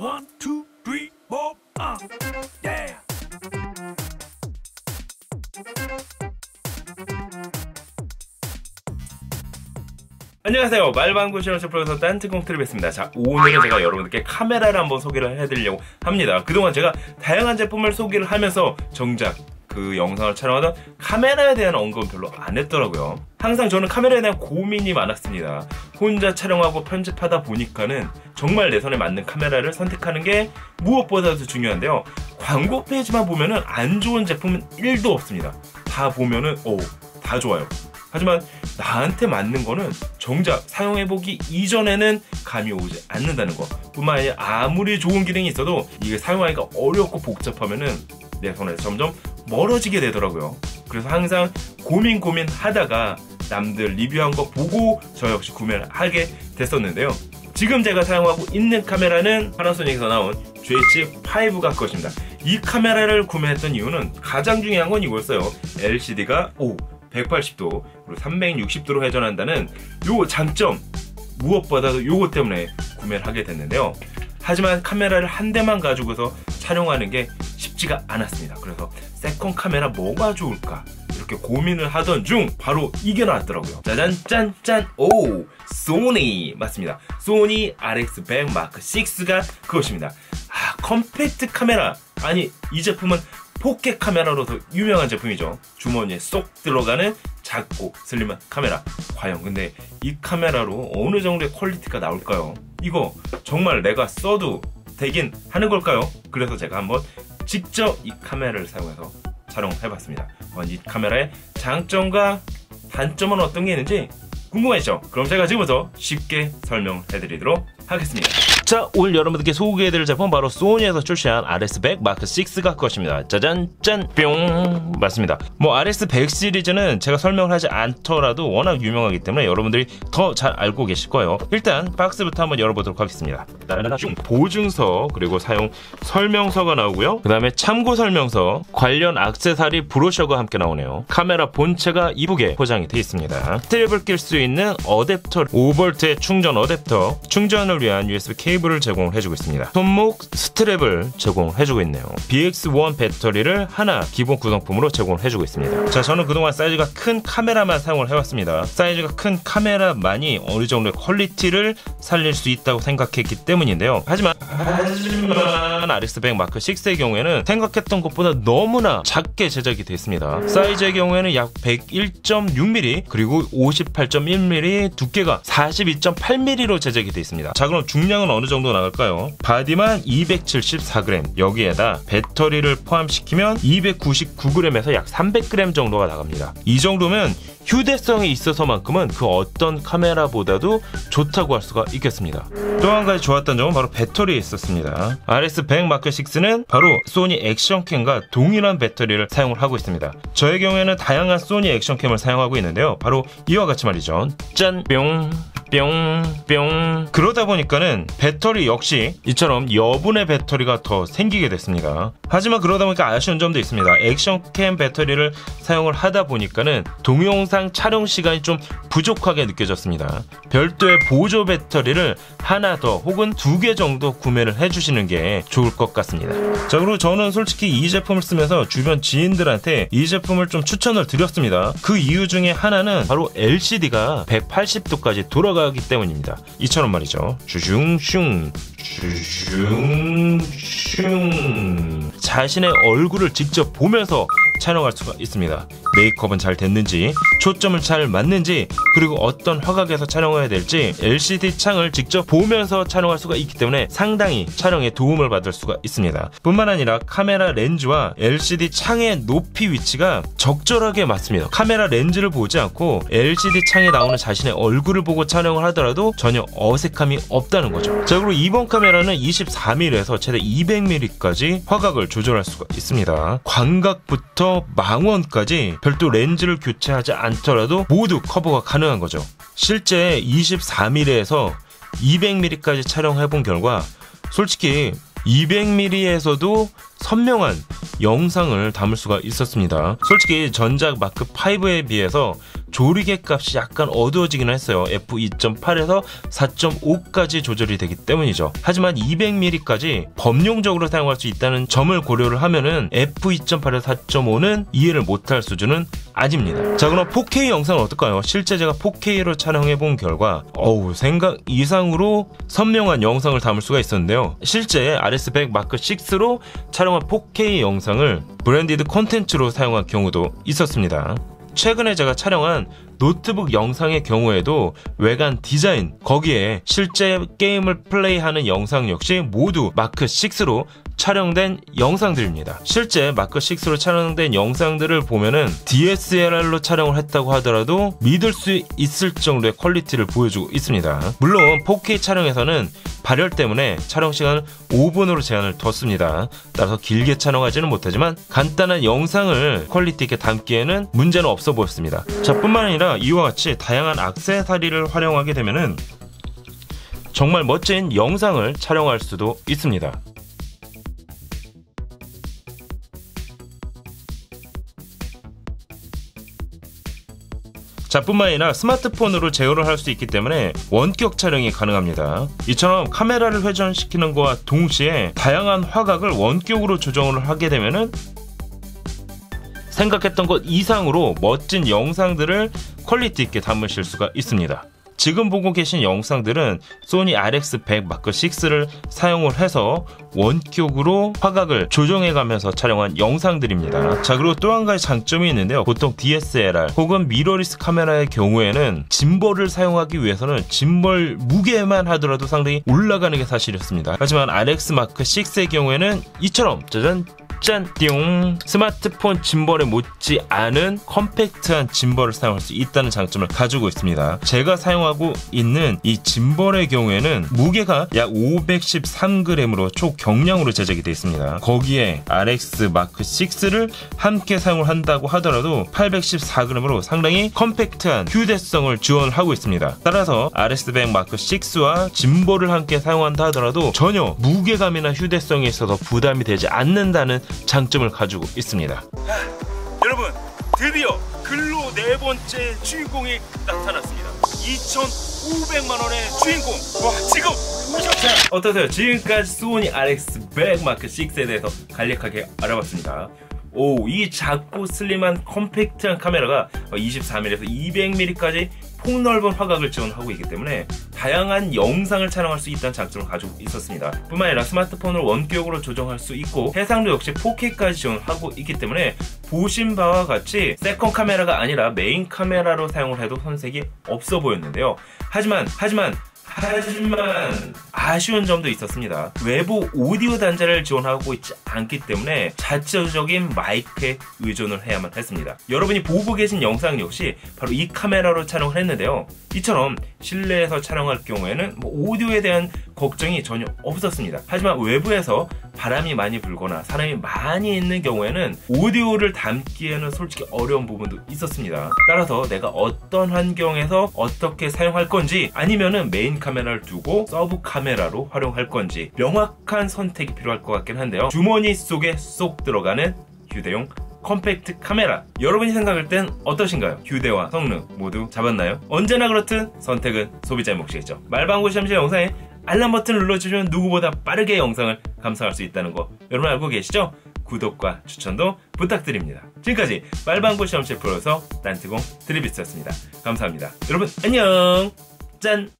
One, two, three, four, uh, yeah. 안녕하세요. 말방구 실험실 프로듀서 딴트공 트립했습니다. 자, 오늘은 제가 여러분들께 카메라를 한번 소개를 해드리려고 합니다. 그동안 제가 다양한 제품을 소개를 하면서 정작 그 영상을 촬영하던 카메라에 대한 언급은 별로 안 했더라고요. 항상 저는 카메라에 대한 고민이 많았습니다. 혼자 촬영하고 편집하다 보니까는 정말 내 손에 맞는 카메라를 선택하는 게 무엇보다도 중요한데요. 광고 페이지만 보면은 안 좋은 제품은 1도 없습니다. 다 보면은 오, 다 좋아요. 하지만 나한테 맞는 거는 정작 사용해보기 이전에는 감이 오지 않는다는 거 뿐만 아니라 아무리 좋은 기능이 있어도 이게 사용하기가 어렵고 복잡하면은 내 손에서 점점 멀어지게 되더라고요. 그래서 항상 고민 고민 하다가 남들 리뷰한 거 보고 저 역시 구매를 하게 됐었는데요. 지금 제가 사용하고 있는 카메라는 파나소닉에서 나온 GH5가 것입니다. 이 카메라를 구매했던 이유는 가장 중요한 건 이거였어요. LCD가 오 180도 그리고 360도로 회전한다는 요 장점 무엇보다도 요거 때문에 구매를 하게 됐는데요. 하지만 카메라를 한 대만 가지고서 촬영하는 게 쉽지가 않았습니다 그래서 세컨 카메라 뭐가 좋을까 이렇게 고민을 하던 중 바로 이게 나왔더라고요 짜잔 짠짠 오 소니 맞습니다 소니 RX100 마크 6가 그것입니다 아 컴팩트 카메라 아니 이 제품은 포켓 카메라로도 유명한 제품이죠. 주머니에 쏙 들어가는 작고 슬림한 카메라. 과연 근데 이 카메라로 어느 정도의 퀄리티가 나올까요? 이거 정말 내가 써도 되긴 하는 걸까요? 그래서 제가 한번 직접 이 카메라를 사용해서 촬영해봤습니다. 이 카메라의 장점과 단점은 어떤 게 있는지 궁금하시죠? 그럼 제가 지금부터 쉽게 설명해드리도록 하겠습니다. 자 오늘 여러분들께 소개해드릴 제품 바로 소니에서 출시한 RS100 마크 6가 것입니다. 짜잔 짠 뿅. 맞습니다. 뭐 RS100 시리즈는 제가 설명을 하지 않더라도 워낙 유명하기 때문에 여러분들이 더 잘 알고 계실 거예요. 일단 박스부터 한번 열어보도록 하겠습니다. 보증서 그리고 사용 설명서가 나오고요. 그 다음에 참고 설명서 관련 악세사리 브로셔가 함께 나오네요. 카메라 본체가 이쁘게 포장이 되어 있습니다. 스트랩을 낄 수 있는 어댑터 5V의 충전 어댑터 충전을 위한 USB 케이블을 제공을 해주고 있습니다. 손목 스트랩을 제공해주고 있네요. BX1 배터리를 하나 기본 구성품으로 제공을 해주고 있습니다. 자, 저는 그동안 사이즈가 큰 카메라만 사용을 해왔습니다. 사이즈가 큰 카메라만이 어느 정도의 퀄리티를 살릴 수 있다고 생각했기 때문인데요. 하지만 하지만 RX100 마크 6의 경우에는 생각했던 것보다 너무나 작게 제작이 됐습니다. 사이즈의 경우에는 약 101.6mm 그리고 58.1mm 두께가 42.8mm로 제작이 되어 있습니다. 자 그럼 중량은 어느 정도 나갈까요? 바디만 274g 여기에다 배터리를 포함시키면 299g에서 약 300g 정도가 나갑니다. 이 정도면 휴대성에 있어서만큼은 그 어떤 카메라보다도 좋다고 할 수가 있겠습니다. 또 한 가지 좋았던 점은 바로 배터리에 있었습니다. RS100 마크6는 바로 소니 액션캠과 동일한 배터리를 사용을 하고 있습니다. 저의 경우에는 다양한 소니 액션캠을 사용하고 있는데요. 바로 이와 같이 말이죠. 짠! 뿅! 뿅 뿅. 그러다 보니까는 배터리 역시 이처럼 여분의 배터리가 더 생기게 됐습니다. 하지만 그러다 보니까 아쉬운 점도 있습니다. 액션캠 배터리를 사용을 하다 보니까는 동영상 촬영 시간이 좀 부족하게 느껴졌습니다. 별도의 보조 배터리를 하나 더 혹은 두 개 정도 구매를 해주시는 게 좋을 것 같습니다. 자 그리고 저는 솔직히 이 제품을 쓰면서 주변 지인들한테 이 제품을 좀 추천을 드렸습니다. 그 이유 중에 하나는 바로 LCD가 180도까지 돌아가 들어가기 때문입니다. 이처럼 말이죠. 슈슝슝 슈 슝슝 자신의 얼굴을 직접 보면서 촬영할 수가 있습니다. 메이크업은 잘 됐는지, 초점을 잘 맞는지, 그리고 어떤 화각에서 촬영해야 될지 LCD 창을 직접 보면서 촬영할 수가 있기 때문에 상당히 촬영에 도움을 받을 수가 있습니다. 뿐만 아니라 카메라 렌즈와 LCD 창의 높이 위치가 적절하게 맞습니다. 카메라 렌즈를 보지 않고 LCD 창에 나오는 자신의 얼굴을 보고 촬영을 하더라도 전혀 어색함이 없다는 거죠. 자 그리고 이번 카메라는 24mm에서 최대 200mm까지 화각을 조절할 수가 있습니다. 광각부터 망원까지 별도 렌즈를 교체하지 않더라도 모두 커버가 가능한 거죠. 실제 24mm에서 200mm까지 촬영해 본 결과 솔직히 200mm에서도 선명한 영상을 담을 수가 있었습니다. 솔직히 전작 마크 5에 비해서 조리개 값이 약간 어두워지기는 했어요. f2.8에서 4.5까지 조절이 되기 때문이죠. 하지만 200ml까지 범용적으로 사용할 수 있다는 점을 고려를 하면은 f2.8에서 4.5는 이해를 못할 수준은 아닙니다. 자 그럼 4K 영상은 어떨까요? 실제 제가 4K로 촬영해 본 결과 어우 생각 이상으로 선명한 영상을 담을 수가 있었는데요. 실제 RS100 마크 6로 촬영한 4K 영상을 브랜디드 콘텐츠로 사용한 경우도 있었습니다. 최근에 제가 촬영한 노트북 영상의 경우에도 외관 디자인 거기에 실제 게임을 플레이하는 영상 역시 모두 마크 6로 촬영된 영상들입니다. 실제 마크 6로 촬영된 영상들을 보면은 DSLR로 촬영을 했다고 하더라도 믿을 수 있을 정도의 퀄리티를 보여주고 있습니다. 물론 4K 촬영에서는 발열 때문에 촬영 시간을 5분으로 제한을 뒀습니다. 따라서 길게 촬영하지는 못하지만 간단한 영상을 퀄리티 있게 담기에는 문제는 없어 보였습니다. 자, 뿐만 아니라 이와 같이 다양한 악세사리를 활용하게 되면은 정말 멋진 영상을 촬영할 수도 있습니다. 자 뿐만 아니라 스마트폰으로 제어를 할 수 있기 때문에 원격 촬영이 가능합니다. 이처럼 카메라를 회전시키는 것과 동시에 다양한 화각을 원격으로 조정을 하게 되면은 생각했던 것 이상으로 멋진 영상들을 퀄리티 있게 담으실 수가 있습니다. 지금 보고 계신 영상들은 소니 RX100 마크 6를 사용을 해서 원격으로 화각을 조정해 가면서 촬영한 영상들입니다. 자, 그리고 또 한 가지 장점이 있는데요. 보통 DSLR 혹은 미러리스 카메라의 경우에는 짐벌을 사용하기 위해서는 짐벌 무게만 하더라도 상당히 올라가는 게 사실이었습니다. 하지만 RX 마크 6의 경우에는 이처럼 짜잔 짠! 띠용! 스마트폰 짐벌에 못지 않은 컴팩트한 짐벌을 사용할 수 있다는 장점을 가지고 있습니다. 제가 사용하고 있는 이 짐벌의 경우에는 무게가 약 513g으로 초경량으로 제작이 되어 있습니다. 거기에 RX 마크 6를 함께 사용을 한다고 하더라도 814g으로 상당히 컴팩트한 휴대성을 지원하고 있습니다. 따라서 RX100 마크 6와 짐벌을 함께 사용한다 하더라도 전혀 무게감이나 휴대성에 있어서 부담이 되지 않는다는 장점을 가지고 있습니다. 여러분 드디어 근로 네 번째 주인공이 나타났습니다. 2,500만 원의 주인공. 와 지금 오셨어요. 어떠세요? 지금까지 소니 RX100 마크 6에 대해서 간략하게 알아봤습니다. 오, 이 작고 슬림한 컴팩트한 카메라가 24mm에서 200mm까지 폭넓은 화각을 지원하고 있기 때문에 다양한 영상을 촬영할 수 있다는 장점을 가지고 있었습니다. 뿐만 아니라 스마트폰을 원격으로 조정할 수 있고 해상도 역시 4K까지 지원하고 있기 때문에 보신 바와 같이 세컨 카메라가 아니라 메인 카메라로 사용을 해도 손색이 없어 보였는데요. 하지만 하지만 하지만 아쉬운 점도 있었습니다. 외부 오디오 단자를 지원하고 있지 않기 때문에 자체적인 마이크에 의존을 해야만 했습니다. 여러분이 보고 계신 영상 역시 바로 이 카메라로 촬영을 했는데요. 이처럼 실내에서 촬영할 경우에는 뭐 오디오에 대한 걱정이 전혀 없었습니다. 하지만 외부에서 바람이 많이 불거나 사람이 많이 있는 경우에는 오디오를 담기에는 솔직히 어려운 부분도 있었습니다. 따라서 내가 어떤 환경에서 어떻게 사용할 건지 아니면은 메인 카메라 를 두고 서브 카메라로 활용할 건지 명확한 선택이 필요할 것 같긴 한데요. 주머니 속에 쏙 들어가는 휴대용 컴팩트 카메라 여러분이 생각할 땐 어떠신가요? 휴대와 성능 모두 잡았나요? 언제나 그렇듯 선택은 소비자의 몫이겠죠 말방구 시험실 영상에 알람 버튼을 눌러주시면 누구보다 빠르게 영상을 감상할 수 있다는 거 여러분 알고 계시죠? 구독과 추천도 부탁드립니다 지금까지 말방구 시험실 프로에서 딴트공 드리비스였습니다 감사합니다 여러분 안녕 짠